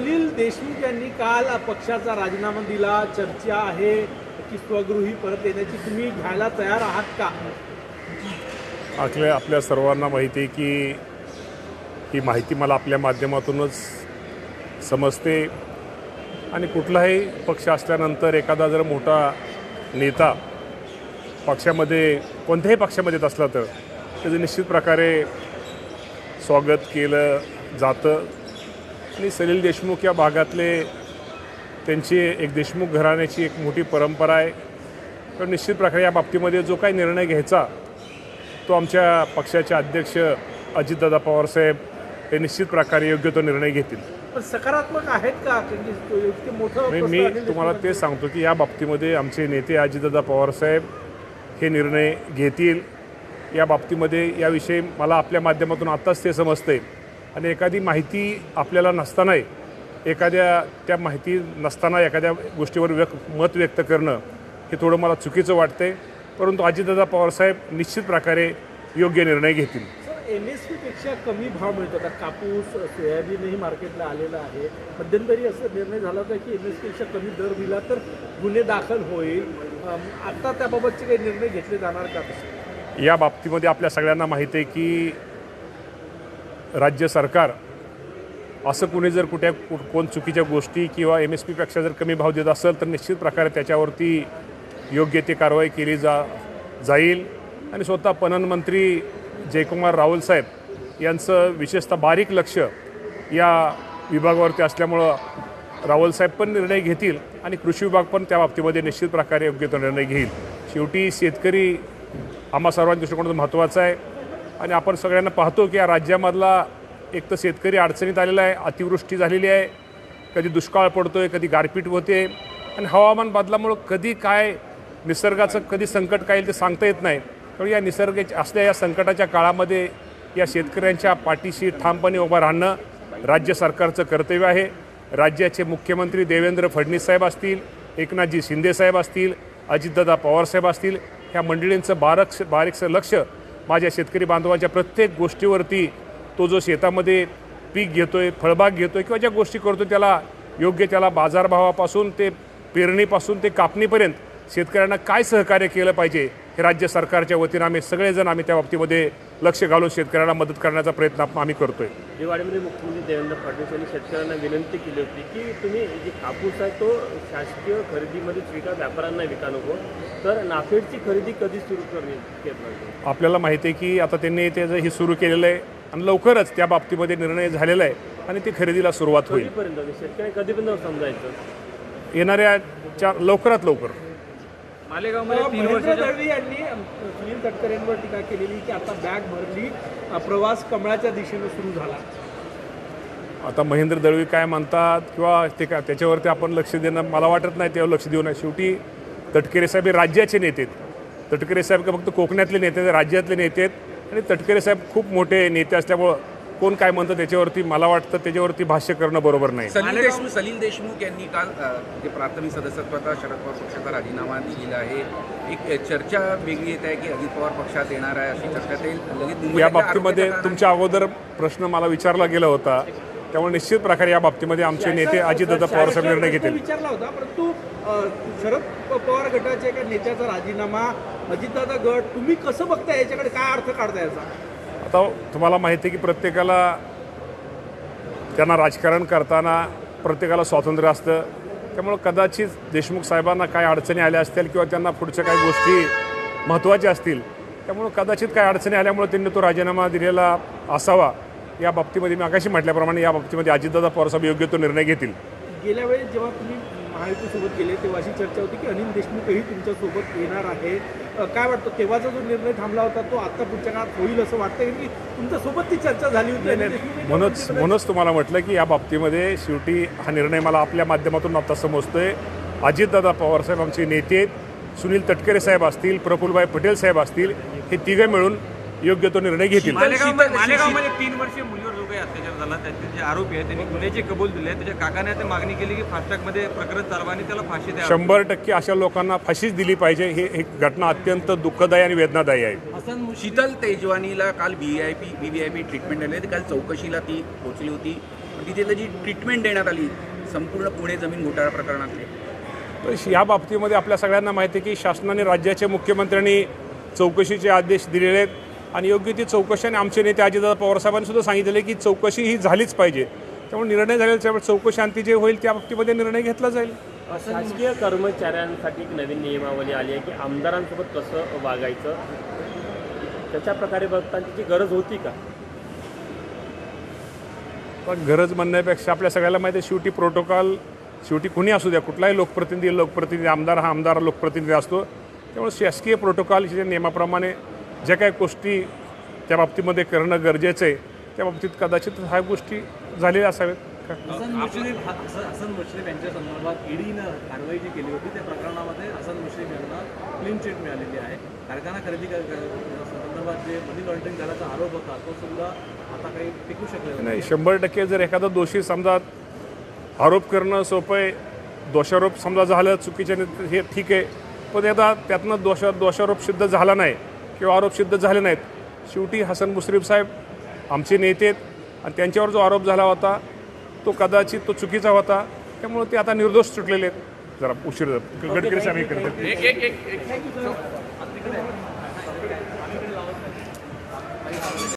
सलील देशमुख यांनी काल पक्षाचा राजीनामा दिला. चर्चा आहे की स्वगृही परत येण्याची. तुम्ही घ्यायला तयार आहात का? आपल्या आपल्या सर्वांना माहिती आहे की ही माहिती मला आपल्या माध्यमातूनच समजते. आणि कुठलाही पक्ष असल्यानंतर एखादा जर मोठा नेता पक्षामध्ये कोणत्याही पक्षामध्ये येत असला तर त्याचं निश्चित प्रकारे स्वागत केलं जातं. आणि सलील देशमुख या भागातले त्यांची एक देशमुख घराण्याची एक मोठी परंपरा आहे. तर निश्चित प्रकारे या बाबतीमध्ये जो काही निर्णय घ्यायचा तो आमच्या पक्षाचे अध्यक्ष अजितदादा पवारसाहेब हे निश्चित प्रकारे योग्य तो निर्णय घेतील. सकारात्मक आहेत का? इतके मोठं मी तुम्हाला ते सांगतो की या बाबतीमध्ये आमचे नेते अजितदादा पवारसाहेब हे निर्णय घेतील. या बाबतीमध्ये याविषयी मला आपल्या माध्यमातून आत्ताच ते समजते आणि एखादी माहिती आपल्याला नसतानाही एखाद्या त्या माहिती नसताना एखाद्या गोष्टीवर व्यक्त मत व्यक्त करणं हे थोडं मला चुकीचं वाटतंय. परंतु अजितदादा पवारसाहेब निश्चित प्रकारे योग्य निर्णय घेतील. सर एम एसपेक्षा कमी भाव मिळतो आता कापूस सोयाबीनही मार्केटला आलेलं आहे. मध्यंतरी असं निर्णय झाला होता की एम एसपेक्षा कमी दर दिला तर गुन्हे दाखल होईल. अम, आता त्याबाबतचे काही निर्णय घेतले जाणार का? या बाबतीमध्ये आपल्या सगळ्यांना माहिती आहे की राज्य सरकार असं कुणी जर कुठे कोण चुकीच्या गोष्टी किंवा एम एस पीपेक्षा जर कमी भाव देत असेल तर निश्चित प्रकारे त्याच्यावरती योग्य ती कारवाई केली जा जाईल. आणि स्वतः पणन मंत्री जयकुमार राहुल साहेब यांचं विशेषतः बारीक लक्ष या विभागावरती असल्यामुळं राहुल साहेब पण निर्णय घेतील आणि कृषी विभाग पण त्या बाबतीमध्ये निश्चित प्रकारे योग्य तो निर्णय घेईल. शेवटी शेतकरी आम्हा सर्वांच्या दृष्टिकोनातून महत्त्वाचा आहे. आणि आपण सगळ्यांना पाहतो की या राज्यामधला एक तर शेतकरी अडचणीत आलेला आहे अतिवृष्टी झालेली आहे कधी दुष्काळ पडतो आहे कधी गारपीट होते. आणि हवामान बदलामुळं कधी काय निसर्गाचं कधी संकट काय येईल ते सांगता येत नाही. त्यामुळे या निसर्गाच्या असल्या या संकटाच्या काळामध्ये या शेतकऱ्यांच्या पाठीशी ठामपणे उभं राहणं राज्य सरकारचं कर्तव्य आहे. राज्याचे मुख्यमंत्री देवेंद्र फडणवीस साहेब असतील एकनाथजी शिंदे साहेब असतील अजितदादा पवारसाहेब असतील ह्या मंडळींचं बारक बारीकचं लक्ष माझ्या शेतकरी बांधवांच्या प्रत्येक गोष्टीवरती तो जो शेतामध्ये पीक घेतो आहे फळबाग घेतो आहे किंवा ज्या गोष्टी करतो त्याला योग्य त्याला बाजारभावापासून ते पेरणीपासून ते कापणीपर्यंत शेतकऱ्यांना काय सहकार्य केलं पाहिजे हे राज्य सरकारच्या वतीनं आम्ही सगळेजण आम्ही त्या बाबतीमध्ये लक्ष घालून शेतकऱ्यांना मदत करण्याचा प्रयत्न आम्ही करतोय. दिवाळीमध्ये मुख्यमंत्री देवेंद्र फडणवीस यांनी शेतकऱ्यांना विनंती केली होती की तुम्ही जे कापूस आहे तो शासकीय खरेदीमध्येच विका व्यापाऱ्यांना विका नको. तर नाफेडची खरेदी कधी सुरू नाही आपल्याला माहिती आहे की आता त्यांनी त्याचं हे सुरू केलेलं आहे आणि लवकरच त्या बाबतीमध्ये निर्णय झालेला आहे आणि ती खरेदीला सुरुवात होईल. कधीपर्यंत? शेतकरी कधीपर्यंत समजायचं? येणाऱ्या चार लवकरात लवकर. मालेगावमध्ये महेंद्र दळवी यांनी सुनील तटकरेंवर टीका केलेली की आता बॅग भरली अ, प्रवास कमळाच्या दिशेनं सुरू झाला. आता महेंद्र दळवी काय म्हणतात किंवा ते काय त्याच्यावरती आपण लक्ष देणं मला वाटत नाही त्यावर लक्ष देऊ नये. शेवटी तटकरे साहेब हे राज्याचे नेते आहेत. तटकरे साहेब का फक्त कोकणातले नेते आहेत, राज्यातले नेते आहेत. आणि तटकरे साहेब खूप मोठे नेते असल्यामुळं कोण काय म्हणतं त्याच्यावरती मला वाटतं त्याच्यावरती भाष्य करणं बरोबर नाही. सलील देशमुख सलील देशमुख यांनी काल जे प्राथमिक सदस्यत्वाचा शरद पवार पक्षाचा राजीनामा दिलेला आहे एक चर्चा वेगळी येत आहे की अजित पवार पक्षात येणार आहे अशी चर्चा ते लगेच या बाबतीमध्ये तुमच्या अगोदर प्रश्न मला विचारला गेला होता. त्यामुळे निश्चित प्रकारे या बाबतीमध्ये आमचे नेते अजितदादा पवार साहेब निर्णय घेतील. विचारला होता परंतु शरद पवार गटाच्या एका नेत्याचा राजीनामा अजितदादा गट तुम्ही कसं बघताय? याच्याकडे काय अर्थ काढताय याचा आता तुम्हाला माहिती आहे की प्रत्येकाला त्यांना राजकारण करताना प्रत्येकाला स्वातंत्र्य असतं. त्यामुळं कदाचित देशमुख साहेबांना काय अडचणी आल्या असतील किंवा त्यांना पुढच्या काही गोष्टी महत्त्वाच्या असतील. त्यामुळं कदाचित काय अडचणी आल्यामुळे त्यांनी तो राजीनामा दिलेला असावा. या बाबतीमध्ये मी आकाशी म्हटल्याप्रमाणे या बाबतीमध्ये अजितदादा पवारसाहेब योग्य तो निर्णय घेतील. गेल्या वेळेस जेव्हा तुम्ही महायुतीसोबत गेले तेव्हा अशी चर्चा होती की अनिल देशमुखही तुमच्यासोबत येणार आहे. काय वाटतं तेव्हाचा जो निर्णय थांबला होता तो आता पुढच्या काळात होईल असं वाटतं की तुमच्यासोबत ती चर्चा झाली होती म्हणूनच म्हणूनच तुम्हाला म्हटलं की या बाबतीमध्ये शेवटी हा निर्णय मला आपल्या माध्यमातून आता समजतोय. अजितदादा पवारसाहेब आमचे नेते आहेत. सुनील तटकरे साहेब असतील प्रफुल्लभाई पटेल साहेब असतील हे तिघे मिळून योग्य तो निर्णय घेतील. काही अत्याचार झाला. त्याचे जे आरोपी आहेत त्यांनी गुन्ह्याची कबूल दिले त्याच्या काकाने आता मागणी केली की फास्टॅगमध्ये प्रकरण चालवा आणि त्याला फाशी द्या शंभर टक्के अशा लोकांना फाशीच दिली पाहिजे. ही एक घटना अत्यंत दुःखदायी आणि वेदनादायी आहे. शीतल तेजवानीला काल V I P V V I P treatment आली काल चौकशीला ती पोहोचली होती. तिथे जी ट्रीटमेंट देण्यात आली. संपूर्ण पुणे जमीन घोटाळा प्रकरणातली. तर या बाबतीमध्ये आपल्या सगळ्यांना माहिती आहे की शासनाने राज्याच्या मुख्यमंत्र्यांनी चौकशीचे आदेश दिलेले आहेत. आणि योग्य ती चौकशी आणि आमचे नेते अजितदादा पवारसाहेबांनी सुद्धा सांगितलेलं आहे की चौकशी ही झालीच पाहिजे. त्यामुळे निर्णय झालेल्या चौकशी अंती जे होईल त्या बाबतीमध्ये निर्णय घेतला जाईल. शासकीय कर्मचाऱ्यांसाठी एक नवीन नियमावली आली आहे की आमदारांसोबत कसं वागायचं? त्याच्या प्रकारे बघताना गरज होती का? पण गरज म्हणण्यापेक्षा आपल्या सगळ्याला माहिती आहे शेवटी प्रोटोकॉल शेवटी कुणी असू द्या कुठलाही लोकप्रतिनिधी लोकप्रतिनिधी आमदार हा आमदार लोकप्रतिनिधी असतो. त्यामुळे शासकीय प्रोटोकॉलच्या नियमाप्रमाणे ज्या काही गोष्टी त्या बाबतीमध्ये करणं गरजेचं आहे त्या बाबतीत कदाचित ह्या गोष्टी झालेल्या असाव्यात. हसन मुश्रीफ हसन मुश्रीफ यांच्या संदर्भात ईडीनं कारवाई जी केली होती त्या प्रकरणामध्ये हसन मुश्रीफ यांना क्लीन चिट मिळालेली आहे. कारखाना खरेदी संदर्भात जे मनी लॉन्ड्रिंग झाल्याचा आरोप होता तो सुद्धा आता काही टिकू शकलेला नाही. शंभर टक्के जर एखादा दोषी समजा आरोप करणं सोपं आहे दोषारोप समजा झालं चुकीच्या हे ठीक आहे पण आता त्यातनं दोष दोषारोप सिद्ध झाला नाही किंवा आरोप सिद्ध झाले नाहीत. शेवटी हसन मुश्रीफ साहेब आमचे नेते आहेत आणि त्यांच्यावर जो आरोप झाला होता तो कदाचित तो चुकीचा होता. त्यामुळे ते आता निर्दोष सुटलेले आहेत. जरा उशीर गडकरी साहेब हे करतात?